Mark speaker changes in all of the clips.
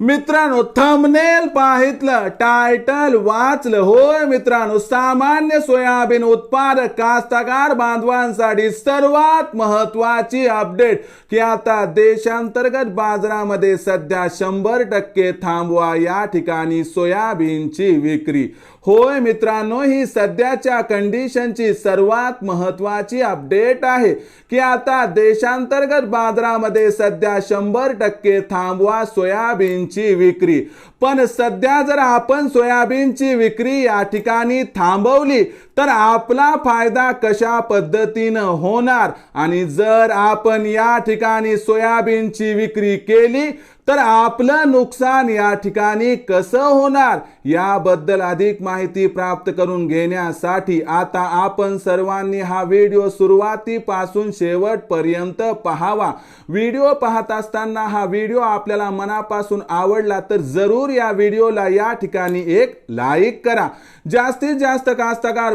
Speaker 1: मित्रांनो thumbnail पाहितलं title वाचलं. होय मित्रांनो सामान्य सोयाबीन उत्पादक कास्तकार बांधवांसाठी सर्वात महत्वाची अपडेट की आता देशांतर्गत बाजारामध्ये सध्या शंभर टक्के थांबवा या ठिकाणी सोयाबीनची विक्री. होय मित्रांनो ही सध्याच्या कंडिशनची सर्वात महत्वाची अपडेट आहे. की आता देशांतर्गत बाजारामध्ये सध्या शंभर टक्के थांबवा सोयाबीन सोयाबीनची विक्री. पण सध्या जर आपण सोयाबीनची विक्री या ठिकाणी थांबवली तर आपला फायदा कशा पद्धतीनं होणार? आणि जर आपण या ठिकाणी सोयाबीनची विक्री केली तर आपलं नुकसान या ठिकाणी कसं होणार? याबद्दल अधिक माहिती प्राप्त करून घेण्यासाठी आता आपण सर्वांनी हा व्हिडिओ सुरुवातीपासून शेवटपर्यंत पहावा. व्हिडिओ पाहत असताना हा व्हिडिओ आपल्याला मनापासून आवडला तर जरूर या व्हिडिओला या ठिकाणी एक लाईक करा. जास्तीत जास्त कास्तकार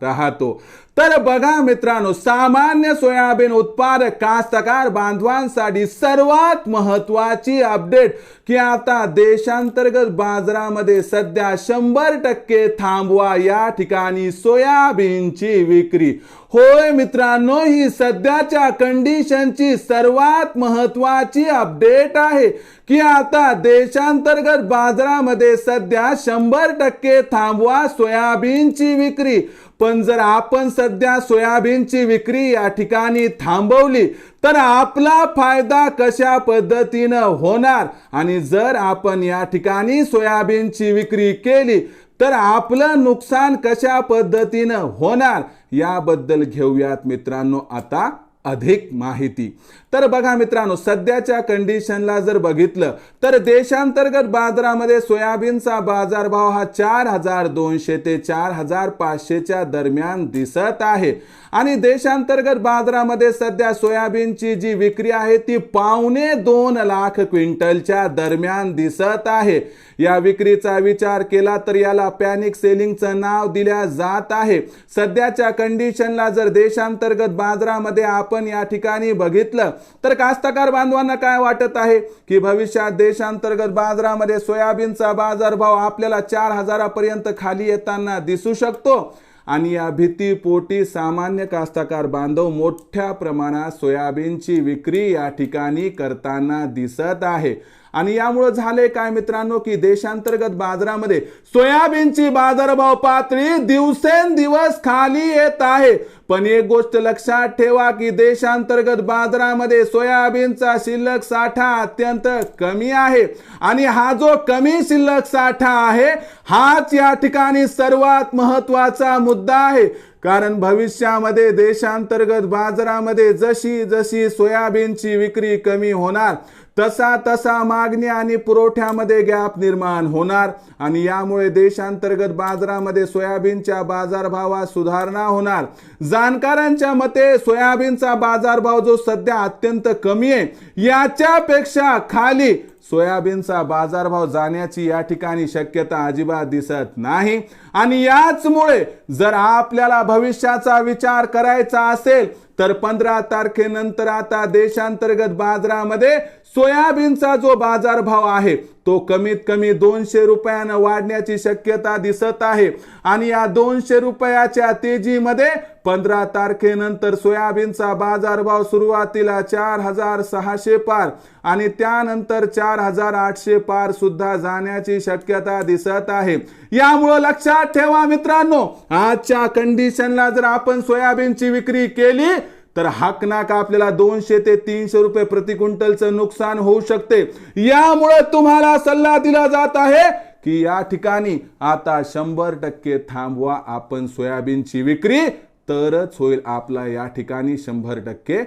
Speaker 1: राहतो. तर बघा मित्रांनो सामान्य सोयाबीन उत्पादक कास्तकार बांधवांसाठी सर्वात महत्वाची अपडेट की आता देशांतर्गत बाजारामध्ये सध्या शंभर टक्के थांबवा या ठिकाणी सोयाबीनची विक्री. होय मित्रांनो ही सध्याच्या कंडिशनची सर्वात महत्वाची अपडेट आहे की आता देशांतर्गत बाजारामध्ये सध्या शंभर टक्के थांबवा सोयाबीनची विक्री. पण जर आपण सध्या सोयाबीनची विक्री या ठिकाणी थांबवली तर आपला फायदा कशा पद्धतीनं होणार? आणि जर आपण या ठिकाणी सोयाबीनची विक्री केली तर आपलं नुकसान कशा पद्धतीनं होणार? याबद्दल घेऊयात मित्रांनो. आता अधिक माहिती. तर बघा मित्रांनो सध्याच्या कंडिशनला जर बघितलं तर देशांतर्गत बाजारामध्ये सोयाबीनचा बाजारभाव हा चार हजार दोनशे ते चार हजार पाचशेच्या दरम्यान दिसत आहे. आणि देशांतर्गत बाजारामध्ये सध्या सोयाबीनची जी विक्री आहे ती पावणे दोन लाख क्विंटलच्या दरम्यान दिसत आहे. या विक्रीचा विचार केला तर याला पॅनिक सेलिंगचं नाव दिल्या जात आहे. सध्याच्या कंडिशनला जर देशांतर्गत बाजारामध्ये आपण या ठिकाणी बघितलं. तर कास्तकार बांधवांना काय वाटत आहे? की भविष्यात देशांतर्गत बाजारामध्ये सोयाबीनचा बाजारभाव आपल्याला चार हजारापर्यंत खाली येताना दिसू शकतो. आणि या भीतीपोटी सामान्य कास्तकार बांधव मोठ्या प्रमाणात सोयाबीनची विक्री या ठिकाणी करताना दिसत आहे. आणि यामुळे झाले काय मित्रांनो की देशांतर्गत बाजारामध्ये सोयाबीनची बाजारभाव पातळी दिवसेंदिवस खाली येत आहे. पण एक गोष्ट लक्षात ठेवा की देशांतर्गत बाजारामध्ये सोयाबीनचा शिल्लक साठा अत्यंत कमी आहे. आणि हा जो कमी शिल्लक साठा आहे हाच या ठिकाणी सर्वात महत्त्वाचा मुद्दा आहे. कारण भविष्यामध्ये देशांतर्गत बाजारामध्ये जशी जशी सोयाबीनची विक्री कमी होणार तसा तसा मागणी आणि पुरवठ्यामध्ये गॅप निर्माण होणार आणि यामुळे देशांतर्गत बाजारामध्ये सोयाबीनच्या बाजारभावात सुधारणा होणार. जाणकारांच्या मते सोयाबीनचा बाजारभाव जो सध्या अत्यंत कमी आहे याच्यापेक्षा खाली सोयाबीनचा बाजारभाव जाण्याची या ठिकाणी शक्यता अजिबात दिसत नाही. आणि याचमुळे जर आपल्याला भविष्याचा विचार करायचा असेल तर पंधरा तारखेनंतर आता देशांतर्गत बाजारामध्ये सोयाबीनचा जो बाजारभाव आहे तो कमीत कमी दोनशे रुपयानं वाढण्याची शक्यता दिसत आहे. आणि या दोनशे रुपयाच्या तेजीमध्ये पंधरा तारखेनंतर सोयाबीनचा बाजारभाव सुरुवातीला चार हजार सहाशे पार आणि त्यानंतर चार हजार आठशे पार सुद्धा जाण्याची शक्यता दिसत आहे. यामुळं लक्षात ठेवा मित्रांनो आजच्या कंडिशनला जर आपण सोयाबीनची विक्री केली तर हाकनाक आपल्याला दोनशे ते तीनशे रुपये प्रति क्विंटलचं नुकसान होऊ शकते. यामुळे तुम्हाला सल्ला दिला जात आहे की या ठिकाणी आता शंभर टक्के थांबवा आपण सोयाबीनची विक्री तरच होईल आपला या ठिकाणी शंभर टक्के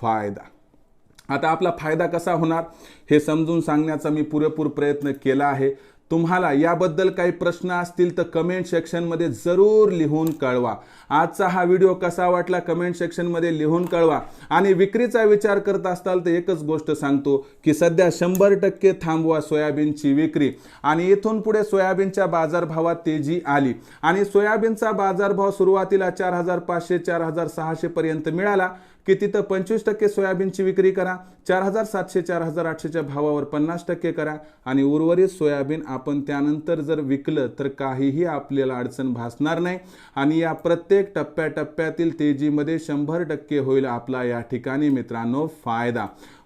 Speaker 1: फायदा. आता आपला फायदा कसा होणार हे समजून सांगण्याचा मी पुरेपूर प्रयत्न केला आहे. तुम्हाला याबद्दल काही प्रश्न असतील तर कमेंट सेक्शनमध्ये जरूर लिहून कळवा. आजचा हा व्हिडिओ कसा वाटला कमेंट सेक्शनमध्ये लिहून कळवा. आणि विक्रीचा विचार करत असाल तर एकच गोष्ट सांगतो की सध्या शंभर टक्के थांबवा सोयाबीनची विक्री. आणि इथून पुढे सोयाबीनच्या बाजारभावात तेजी आली. आणि सोयाबीनचा बाजारभाव सुरुवातीला चार हजार पाचशे चार हजार सहाशेपर्यंत मिळाला. की तिथं पंचवीस टक्के सोयाबीनची विक्री करा चार हजार सातशे चार हजार आठशेच्या भावावर पन्नास टक्के करा आणि उर्वरित सोयाबीन आपण त्यानंतर जर विकलं तर काहीही आपल्याला अडचण भासणार नाही आणि या प्रत्येक टप्प्याटप्प्यातील तेजीमध्ये शंभर टक्के होईल आपला या ठिकाणी मित्रांनो फायदा.